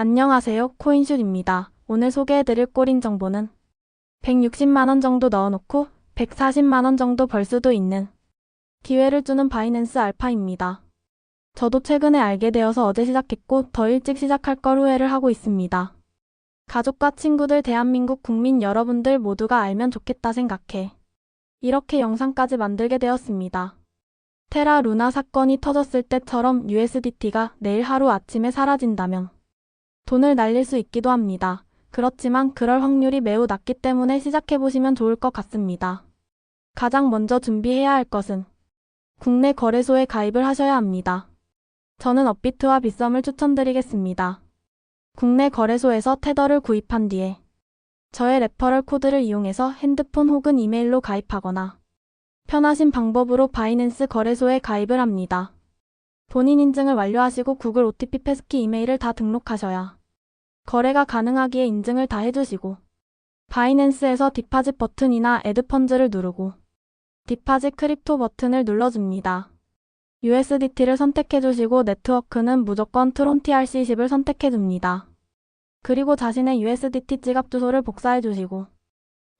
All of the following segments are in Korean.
안녕하세요. 코인슛입니다. 오늘 소개해드릴 꼬린 정보는 160만원 정도 넣어놓고 140만원 정도 벌 수도 있는 기회를 주는 바이낸스 알파입니다. 저도 최근에 알게 되어서 어제 시작했고 더 일찍 시작할 걸 후회를 하고 있습니다. 가족과 친구들, 대한민국 국민 여러분들 모두가 알면 좋겠다 생각해. 이렇게 영상까지 만들게 되었습니다. 테라 루나 사건이 터졌을 때처럼 USDT가 내일 하루 아침에 사라진다면 돈을 날릴 수 있기도 합니다. 그렇지만 그럴 확률이 매우 낮기 때문에 시작해보시면 좋을 것 같습니다. 가장 먼저 준비해야 할 것은 국내 거래소에 가입을 하셔야 합니다. 저는 업비트와 빗썸을 추천드리겠습니다. 국내 거래소에서 테더를 구입한 뒤에 저의 레퍼럴 코드를 이용해서 핸드폰 혹은 이메일로 가입하거나 편하신 방법으로 바이낸스 거래소에 가입을 합니다. 본인 인증을 완료하시고 구글 OTP 패스키 이메일을 다 등록하셔야 거래가 가능하기에 인증을 다 해주시고 바이낸스에서 디파짓 버튼이나 애드 펀즈를 누르고 디파짓 크립토 버튼을 눌러줍니다. USDT를 선택해주시고 네트워크는 무조건 트론 TRC10을 선택해줍니다. 그리고 자신의 USDT 지갑 주소를 복사해주시고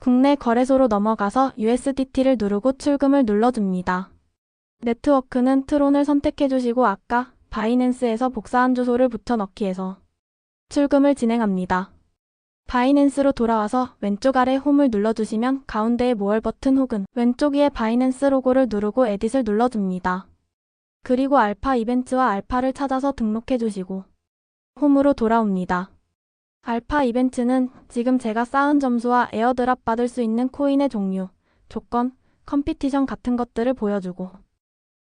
국내 거래소로 넘어가서 USDT를 누르고 출금을 눌러줍니다. 네트워크는 트론을 선택해주시고 아까 바이낸스에서 복사한 주소를 붙여넣기해서 출금을 진행합니다. 바이낸스로 돌아와서 왼쪽 아래 홈을 눌러주시면 가운데에 모얼 버튼 혹은 왼쪽 위에 바이낸스 로고를 누르고 에딧을 눌러줍니다. 그리고 알파 이벤트와 알파를 찾아서 등록해주시고 홈으로 돌아옵니다. 알파 이벤트는 지금 제가 쌓은 점수와 에어드랍 받을 수 있는 코인의 종류, 조건, 컴피티션 같은 것들을 보여주고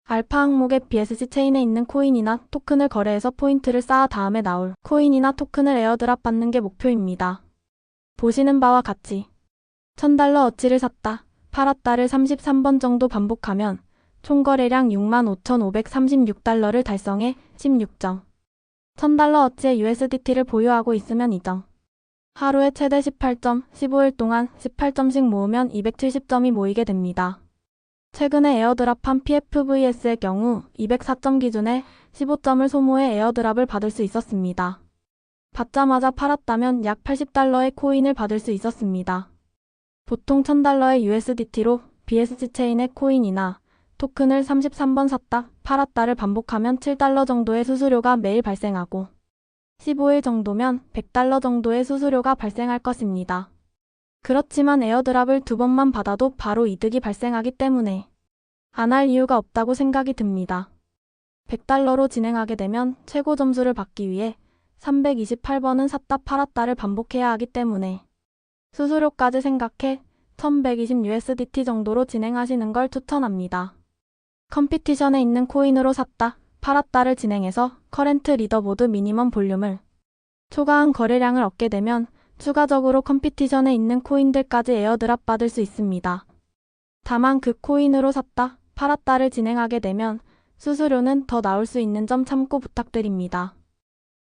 알파 항목의 BSC 체인에 있는 코인이나 토큰을 거래해서 포인트를 쌓아 다음에 나올 코인이나 토큰을 에어드랍 받는 게 목표입니다. 보시는 바와 같이 1000달러 어치를 샀다, 팔았다를 33번 정도 반복하면 총 거래량 65,536달러를 달성해 16점. 1000달러 어치의 USDT를 보유하고 있으면 이정. 하루에 최대 18점, 15일 동안 18점씩 모으면 270점이 모이게 됩니다. 최근에 에어드랍한 PFVS의 경우 204점 기준에 15점을 소모해 에어드랍을 받을 수 있었습니다. 받자마자 팔았다면 약 80달러의 코인을 받을 수 있었습니다. 보통 1000달러의 USDT로 BSC 체인의 코인이나 토큰을 33번 샀다, 팔았다를 반복하면 7달러 정도의 수수료가 매일 발생하고 15일 정도면 100달러 정도의 수수료가 발생할 것입니다. 그렇지만 에어드랍을 두 번만 받아도 바로 이득이 발생하기 때문에 안 할 이유가 없다고 생각이 듭니다. 100달러로 진행하게 되면 최고 점수를 받기 위해 328번은 샀다 팔았다를 반복해야 하기 때문에 수수료까지 생각해 1120USDT 정도로 진행하시는 걸 추천합니다. 컴피티션에 있는 코인으로 샀다, 팔았다를 진행해서 커렌트 리더보드 미니멈 볼륨을 초과한 거래량을 얻게 되면 추가적으로 컴피티션에 있는 코인들까지 에어드랍 받을 수 있습니다. 다만 그 코인으로 샀다, 팔았다를 진행하게 되면 수수료는 더 나올 수 있는 점 참고 부탁드립니다.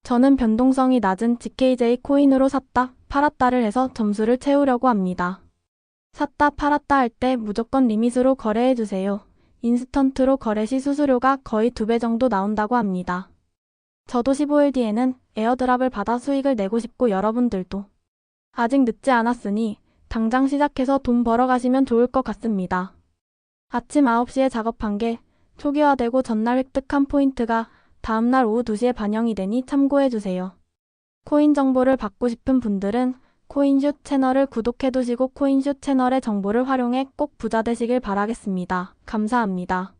저는 변동성이 낮은 GKJ 코인으로 샀다, 팔았다를 해서 점수를 채우려고 합니다. 샀다, 팔았다 할 때 무조건 리밋으로 거래해주세요. 인스턴트로 거래 시 수수료가 거의 두 배 정도 나온다고 합니다. 저도 15일 뒤에는 에어드랍을 받아 수익을 내고 싶고 여러분들도 아직 늦지 않았으니 당장 시작해서 돈 벌어 가시면 좋을 것 같습니다. 아침 9시에 작업한 게 초기화되고 전날 획득한 포인트가 다음날 오후 2시에 반영이 되니 참고해주세요. 코인 정보를 받고 싶은 분들은 코인슛 채널을 구독해두시고 코인슛 채널의 정보를 활용해 꼭 부자 되시길 바라겠습니다. 감사합니다.